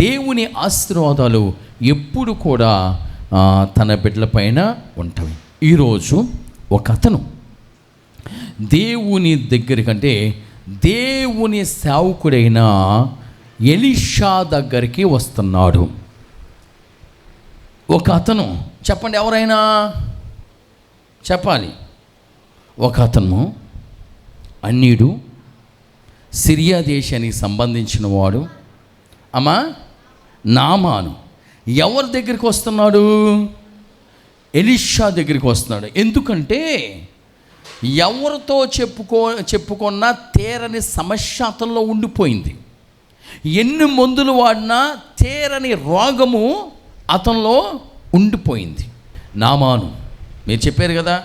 దేవుని ఆశీర్వాదాలు ఎప్పుడు కూడా తన బిడ్డల పైన ఉంటాయి. ఈరోజు ఒక అతను. దేవుని దగ్గరికంటే దేవుని సేవకుడైన ఎలిషా దగ్గరికి వస్తున్నాడు. ఒక అతను. చెప్పండి ఎవరైనా? చెప్పాలి. ఒక అతను. అన్యుడు. సిరియా దేశానికి సంబంధించిన వాడు అమ్మా నామాను. ఎవరి దగ్గరికి వస్తున్నాడు? ఎలిషా దగ్గరికి వస్తున్నాడు. ఎందుకంటే ఎవరితో చెప్పుకో చెప్పుకున్న తీరని సమస్య అతనిలో ఉండిపోయింది. ఎన్ని మందులు వాడినా తీరని రోగము అతనిలో ఉండిపోయింది. నామాను. మీరు చెప్పారు కదా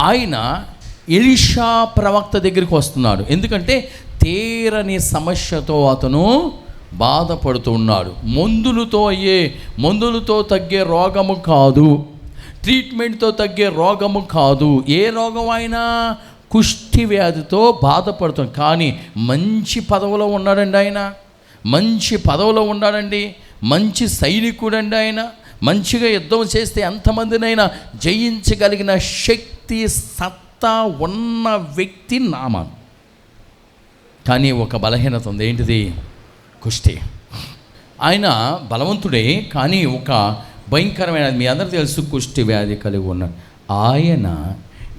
ఆయన ఎలిషా ప్రవక్త దగ్గరికి వస్తున్నాడు. ఎందుకంటే తీరని సమస్యతో అతను బాధపడుతున్నాడు మందులతో అయ్యే మందులతో తగ్గే రోగము కాదు. ట్రీట్మెంట్తో తగ్గే రోగము కాదు. ఏ రోగం అయినా కుష్టి వ్యాధితో బాధపడుతాం. కానీ మంచి పదవిలో ఉన్నాడండి ఆయన. మంచి పదవిలో ఉన్నాడండి. మంచి సైనికుడండి ఆయన. మంచిగా యుద్ధం చేస్తే ఎంతమందినైనా జయించగలిగిన శక్తి సత్తా ఉన్న వ్యక్తి నామాను. కానీ ఒక బలహీనత ఉంది. ఏంటిది? కుష్టి. ఆయన బలవంతుడే కానీ ఒక భయంకరమైన మీ అందరూ తెలుసు కుష్టి వ్యాధి కలిగి ఉన్నాడు ఆయన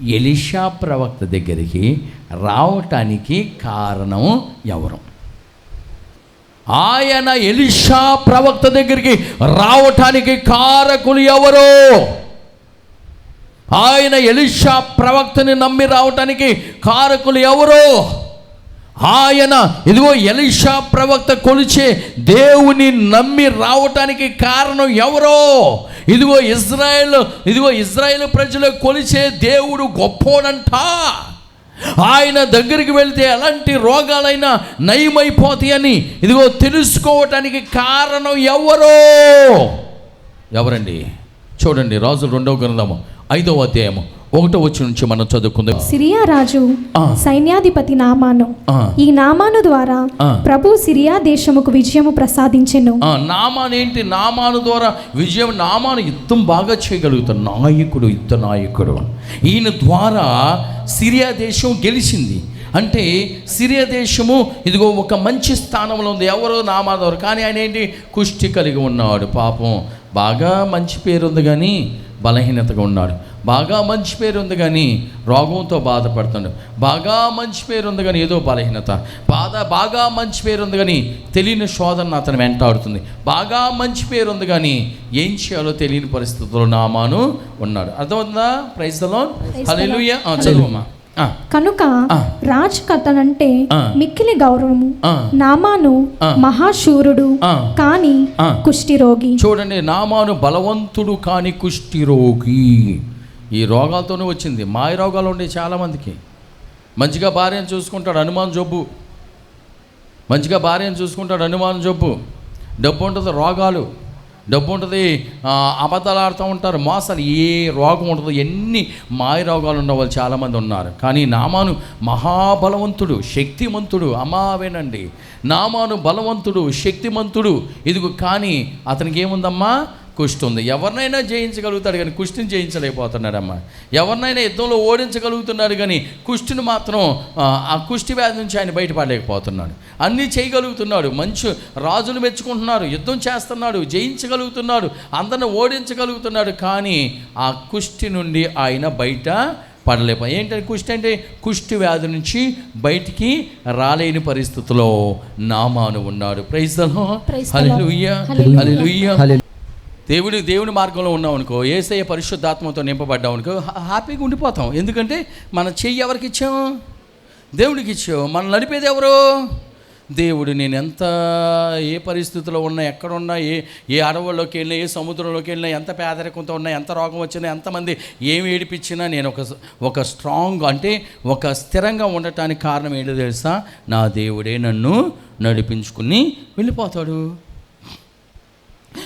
ఎలిషా ప్రవక్త దగ్గరికి రావటానికి కారణం ఎవరు? ఆయన ఎలిషా ప్రవక్త దగ్గరికి రావటానికి కారకులు ఎవరు? ఆయన ఎలిషా ప్రవక్తని నమ్మి రావటానికి కారకులు ఎవరు? ఆయన ఇదిగో ఎలిషా ప్రవక్త కొలిచే దేవుని నమ్మి రావటానికి కారణం ఎవరో? ఇదిగో ఇజ్రాయెల్ ఇదిగో ఇజ్రాయెల్ ప్రజలు కొలిచే దేవుడు గొప్పోడంట. ఆయన దగ్గరికి వెళ్తే ఎలాంటి రోగాలైనా నయమైపోతాయని ఇదిగో తెలుసుకోవటానికి కారణం ఎవరో? ఎవరండి? చూడండి రాజు రెండవ గ్రంథము ఐదవ అధ్యాయము. ఒకటో వచ్చి నుంచి మనం చదువుకుందాం. సిరియా రాజు. సైన్యాధిపతి నామాను. ఈ నామాను ద్వారా. ప్రభు సిరియా దేశముకు విజయము ప్రసాదించెను. నామాను ఏంటి? నామాను ద్వారా విజయం నామాను యుద్ధం బాగా చేయగలుగుతాడు నాయకుడు యుద్ధ నాయకుడు. ఈయన ద్వారా సిరియా దేశం గెలిచింది. అంటే సిరియా దేశము ఇదిగో ఒక మంచి స్థానంలో ఉంది. ఎవరో నామా ద్వారా. కానీ ఆయన ఏంటి? కుష్టి కలిగి ఉన్నాడు. పాపం బాగా మంచి పేరు ఉంది కానీ బలహీనతగా ఉన్నాడు. బాగా మంచి పేరు ఉంది కానీ రోగంతో బాధపడుతున్నాడు బాగా మంచి పేరు ఉంది కానీ ఏదో బలహీనత. బాధ బాగా మంచి పేరు ఉంది కానీ తెలియని శోధన అతను వెంటాడుతుంది బాగా మంచి పేరు ఉంది కానీ ఏం చేయాలో తెలియని పరిస్థితుల్లో నామాను ఉన్నాడు. అర్థమవుతుందా? ప్రైజ్లో చదువమ్మా ఆ, కనుక. రాజు కథనంటే. మిక్కిలి గౌరవము. నామాను. మహాశూరుడు. కాని ఆ. కుష్ఠిరోగి చూడండి నామాను బలవంతుడు కాని కుష్టి రోగి ఈ రోగాలతోనే వచ్చింది మాయ రోగాలు ఉండే చాలామందికి మంచిగా భార్యను చూసుకుంటాడు హనుమాన్ జబ్బు మంచిగా భార్యను చూసుకుంటాడు హనుమాన్ జబ్బు డబ్బు ఉంటుంది రోగాలు డబ్బు ఉంటుంది అబద్ధాలు ఆడుతూ ఉంటారు. మోసాలు ఏ రోగం ఉంటుందో ఎన్ని మాయ రోగాలు ఉన్న వాళ్ళు చాలామంది ఉన్నారు. కానీ నామాను మహాబలవంతుడు శక్తిమంతుడు అమావేనండి. నామాను బలవంతుడు శక్తిమంతుడు. ఇదిగో కానీ అతనికి ఏముందమ్మా? కుష్టి ఉంది ఎవరినైనా జయించగలుగుతాడు కానీ కుష్టిని జయించలేకపోతున్నాడమ్మా. ఎవరినైనా యుద్ధంలో ఓడించగలుగుతున్నాడు కానీ కుష్టిని మాత్రం ఆ, కుష్టి వ్యాధి నుంచి ఆయన బయటపడలేకపోతున్నాడు. అన్నీ చేయగలుగుతున్నాడు. మంచి రాజులు మెచ్చుకుంటున్నారు యుద్ధం చేస్తున్నాడు జయించగలుగుతున్నాడు అందరిని ఓడించగలుగుతున్నాడు కానీ ఆ కుష్టి నుండి ఆయన బయట పడలేప ఏంటంటే కుష్టి అంటే కుష్టి వ్యాధి నుంచి బయటికి రాలేని పరిస్థితిలో నామాను ఉన్నాడు. ప్రైజ్ Praise దేవుడి దేవుని మార్గంలో ఉన్నాం అనుకో ఏసయ్య పరిశుద్ధాత్మతో నింపబడ్డాం అనుకో హ్యాపీగా ఉండిపోతాం. ఎందుకంటే మన చెయ్యి ఎవరికి ఇచ్చాం? దేవుడికి ఇచ్చాం. మనం నడిపేది ఎవరు? దేవుడు నేను ఎంత ఏ పరిస్థితిలో ఉన్నా ఎక్కడున్నా ఏ ఏ అడవుల్లోకి వెళ్ళినా ఏ సముద్రంలోకి వెళ్ళినా ఎంత పేదరికంతో ఉన్నా ఎంత రోగం వచ్చినా ఎంతమంది ఏమి ఏడిపించినా నేను ఒక ఒక స్ట్రాంగ్ అంటే ఒక స్థిరంగా ఉండటానికి కారణం ఏంటో తెలుసా? నా దేవుడే నన్ను నడిపించుకుని వెళ్ళిపోతాడు.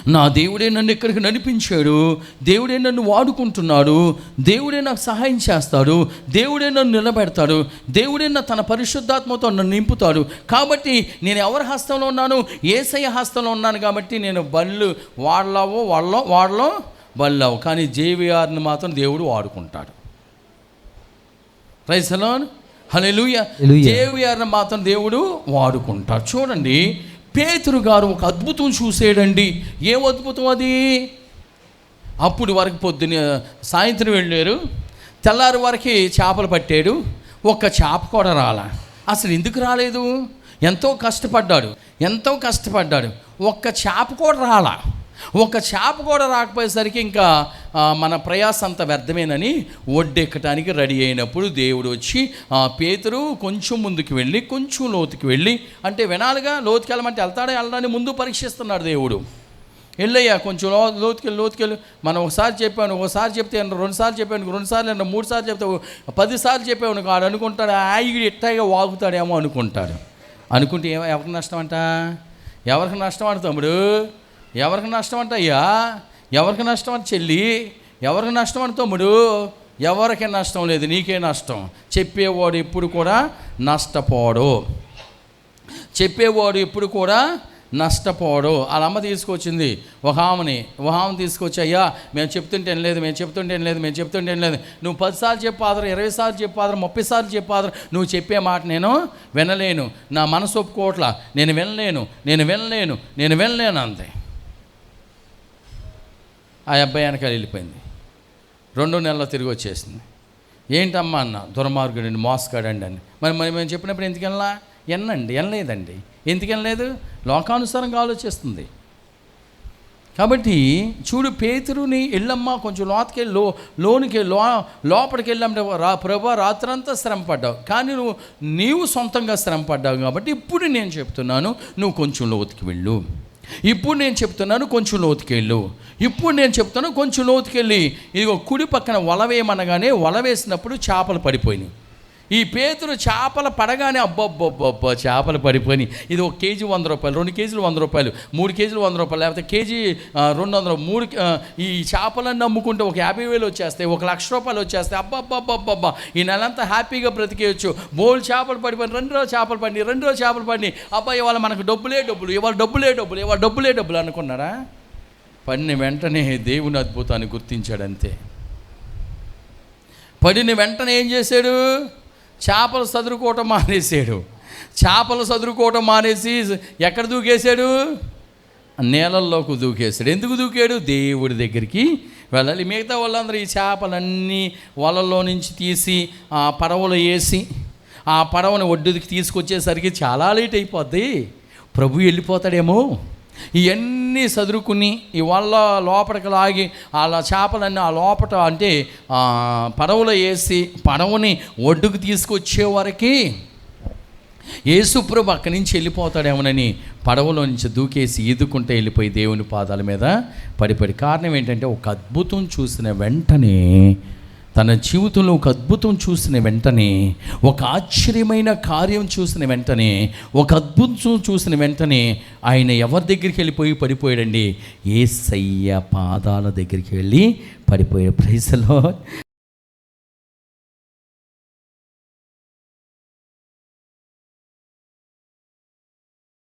నా దేవుడే నన్ను ఇక్కడికి నడిపించాడు. దేవుడే నన్ను వాడుకుంటున్నాడు. దేవుడే నాకు సహాయం చేస్తాడు. దేవుడే నన్ను నిలబెడతాడు. దేవుడే నా తన పరిశుద్ధాత్మతో నన్ను నింపుతాడు. కాబట్టి నేను ఎవరి హస్తంలో ఉన్నాను? ఏసయ్య హస్తంలో ఉన్నాను కాబట్టి నేను బళ్ళు వాడలావో వాళ్ళలో వాడలో బళ్ళావు కానీ జేవిఆర్ని మాత్రం దేవుడు వాడుకుంటాడు. రైసలోన్ హల్లెలూయా. హల్లెలూయా. జేవిఆర్ని మాత్రం దేవుడు వాడుకుంటాడు. చూడండి పేతురు గారు ఒక అద్భుతం చూసేయండి ఏం అద్భుతం అది? అప్పుడు వరకు పొద్దున సాయంత్రం వెళ్ళారు. తెల్లారి వరకు చేపలు పట్టాడు. ఒక్క చేప కూడా రాలా. అసలు ఎందుకు రాలేదు? ఎంతో కష్టపడ్డాడు. ఎంతో కష్టపడ్డాడు. ఒక్క చేప కూడా రాలా. ఒక చేప కూడా రాకపోయేసరికి ఇంకా మన ప్రయాస అంత వ్యర్థమేనని ఒడ్డెక్కటానికి రెడీ అయినప్పుడు దేవుడు వచ్చి ఆ, పేతురు కొంచెం ముందుకు వెళ్ళి కొంచెం లోతుకి వెళ్ళి అంటే వినాలిగా లోతుకి వెళ్ళమంటే వెళ్తాడా వెళ్ళడానికి ముందు పరీక్షిస్తున్నాడు దేవుడు. వెళ్ళయ్యా కొంచెం లో లోతుకెళ్ళి లోతుకెళ్ళి. మనం ఒకసారి చెప్పాను ఒకసారి చెప్తే రెండుసార్లు చెప్పాను రెండుసార్లు అన్న మూడు సార్లు చెప్తే పదిసార్లు చెప్పాను కాడు అనుకుంటాడు ఆగిడి ఎట్టాగా వాగుతాడేమో అనుకుంటాడు. అనుకుంటే ఏమో ఎవరికి నష్టం అంట? ఎవరికి నష్టం అంట తమ్ముడు? ఎవరికి నష్టం అంటే అయ్యా? ఎవరికి నష్టం అని చెల్లి? ఎవరికి నష్టం అని తమ్ముడు? ఎవరికి నష్టం లేదు నీకే నష్టం. చెప్పేవాడు ఎప్పుడు కూడా నష్టపోడు. చెప్పేవాడు ఎప్పుడు కూడా నష్టపోడు. వాళ్ళ అమ్మ తీసుకొచ్చింది ఒక ఆమెని. ఒక ఆమె తీసుకొచ్చి అయ్యా మేము చెప్తుంటే లేదు మేము చెప్తుంటే లేదు మేము చెప్తుంటే లేదు నువ్వు పదిసార్లు చెప్పాదరు ఇరవై సార్లు చెప్పాదరు ముప్పై సార్లు చెప్పాదరు నువ్వు చెప్పే మాట నేను వినలేను. నా మనసు ఒప్పుకోవట్లా. నేను వినలేను నేను వినలేను నేను వినలేను అంతే ఆ అబ్బాయి వెనకాల వెళ్ళిపోయింది. రెండో నెలలో తిరిగి వచ్చేసింది. ఏంటమ్మా అన్న దుర్మార్గుడండి మోసగాడండి అని మరి మరి మేము చెప్పినప్పుడు ఎందుకు వెళ్ళా ఎన్నండి ఎనలేదండి ఎందుకు వెళ్ళలేదు? లోకానుసారంగా ఆలోచిస్తుంది. కాబట్టి చూడు పేతురుని వెళ్ళమ్మా కొంచెం లోతుకి లో లోనికి లో లోపలికి వెళ్ళామంటే రా ప్రభా రాత్రంతా శ్రమ పడ్డావు. కానీ నువ్వు నీవు సొంతంగా శ్రమ పడ్డావు కాబట్టి ఇప్పుడు నేను చెప్తున్నాను నువ్వు కొంచెం లోతుకి వెళ్ళు. ఇప్పుడు నేను చెప్తున్నాను కొంచెం లోతుకెళ్ళు. ఇప్పుడు నేను చెప్తున్నాను కొంచెం లోతుకెళ్ళి. ఇదిగో కుడి పక్కన వల వేయమనగానే వల వేసినప్పుడు చేపలు పడిపోయినాయి. ఈ పేతురు చేపలు పడగానే అబ్బబ్బబ్బబ్బ చేపలు పడిపోయి ఇది ఒక కేజీ వంద రూపాయలు రెండు కేజీలు వంద రూపాయలు మూడు కేజీలు వంద రూపాయలు లేకపోతే కేజీ రెండు వందలు మూడు ఈ చేపలన్నీ అమ్ముకుంటే ఒక యాభై వేలు వచ్చేస్తాయి ఒక లక్ష రూపాయలు వచ్చేస్తాయి. అబ్బబ్బబ్బబ్బబ్బా. ఈ నెలంతా హ్యాపీగా బ్రతికేయచ్చు. బోల్ చేపలు పడిపోయి రెండు రోజు చేపలు పడి రెండు రోజు చేపలు పడి. అబ్బాయి ఇవాళ మనకు డబ్బులే డబ్బులు ఇవాళ డబ్బులే డబ్బులు ఇవాళ డబ్బులే డబ్బులు అనుకున్నారా పడిన వెంటనే దేవుని అద్భుతాన్ని గుర్తించాడంతే. పడిన వెంటనే ఏం చేశాడు? చేపలు చదురుకోవటం మానేసాడు. చేపలు చదురుకోవటం మానేసి ఎక్కడ దూకేశాడు? నేలల్లోకి దూకేశాడు. ఎందుకు దూకాడు? దేవుడి దగ్గరికి వెళ్ళాలి. మిగతా వాళ్ళందరూ ఈ చేపలన్నీ వలల్లో నుంచి తీసి ఆ పడవలో వేసి ఆ పడవని ఒడ్డుకి తీసుకొచ్చేసరికి చాలా లేట్ అయిపోద్ది. ప్రభు వెళ్ళిపోతాడేమో. ఇవన్నీ సదురుకుని ఇవాళ వల్ల లోపలికి లాగి అలా చేపలన్నీ ఆ లోపట అంటే పడవలో వేసి పడవని ఒడ్డుకు తీసుకొచ్చే వరకు యేసుప్రభు అక్కడి నుంచి వెళ్ళిపోతాడేమోనని పడవలో నుంచి దూకేసి ఈదుకుంటే వెళ్ళిపోయి దేవుని పాదాల మీద పడిపడి కారణం ఏంటంటే ఒక అద్భుతం చూసిన వెంటనే తన జీవితంలో ఒక అద్భుతం చూసిన వెంటనే ఒక ఆశ్చర్యమైన కార్యం చూసిన వెంటనే ఒక అద్భుతం చూసిన వెంటనే ఆయన ఎవరి దగ్గరికి వెళ్ళిపోయి పడిపోయాడండి? ఏసయ్య పాదాల దగ్గరికి వెళ్ళి పడిపోయాడు. ప్రైసలో